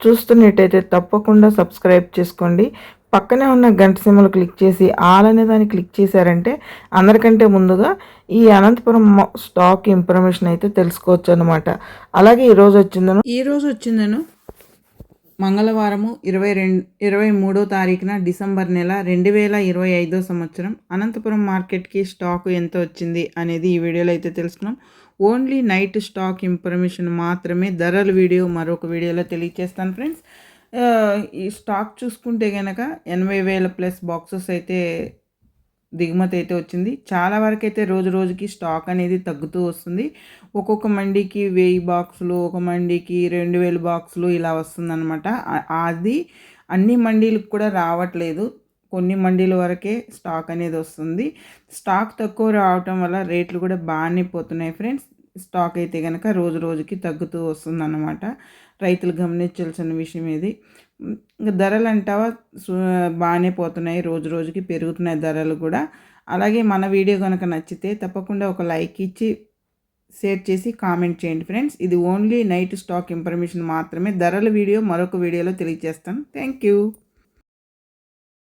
చూస్తున్నట్టయితే తప్పకుండా సబ్స్క్రైబ్ చేసుకోండి. పక్కనే ఉన్న గంట సిమ్మలు క్లిక్ చేసి ఆల్ అనే దాన్ని క్లిక్ చేశారంటే అందరికంటే ముందుగా ఈ అనంతపురం స్టాక్ ఇన్ఫర్మేషన్ అయితే తెలుసుకోవచ్చు అనమాట అలాగే ఈరోజు వచ్చిందను? ఈ రోజు వచ్చిందను. మంగళవారము ఇరవై రెండు ఇరవై మూడో తారీఖున డిసెంబర్ నెల రెండు వేల ఇరవై ఐదో సంవత్సరం అనంతపురం మార్కెట్కి స్టాక్ ఎంత వచ్చింది అనేది ఈ వీడియోలో అయితే తెలుసుకున్నాం. ఓన్లీ నైట్ స్టాక్ ఇన్ఫర్మేషన్ మాత్రమే. ధరల వీడియో మరొక వీడియోలో తెలియజేస్తాను ఫ్రెండ్స్. ఈ స్టాక్ చూసుకుంటే కనుక ఎనభై వేల ప్లస్ బాక్సెస్ అయితే దిగుమతి అయితే వచ్చింది. చాలా వరకు అయితే రోజు రోజుకి స్టాక్ అనేది తగ్గుతూ వస్తుంది. ఒక్కొక్క మండీకి వెయ్యి బాక్సులు ఒక మండీకి రెండు వేల బాక్సులు ఇలా వస్తుందన్నమాట. అది అన్ని మండీలకు కూడా రావట్లేదు. కొన్ని మండీల వరకే స్టాక్ అనేది వస్తుంది. స్టాక్ తక్కువ రావటం వల్ల రేట్లు కూడా బాగానే పోతున్నాయి ఫ్రెండ్స్. స్టాక్ అయితే కనుక రోజు రోజుకి తగ్గుతూ వస్తుందన్నమాట. రైతులు గమనించాల్సిన విషయం ఇది. ఇంకా ధరలు అంటావా? బాగానే పోతున్నాయి. రోజు రోజుకి పెరుగుతున్నాయి ధరలు కూడా. అలాగే మన వీడియో కనుక నచ్చితే తప్పకుండా ఒక లైక్ ఇచ్చి షేర్ చేసి కామెంట్ చేయండి ఫ్రెండ్స్. ఇది ఓన్లీ నైట్ స్టాక్ ఇన్ఫర్మేషన్ మాత్రమే. ధరల వీడియో మరొక వీడియోలో తెలియజేస్తాను. Thank you.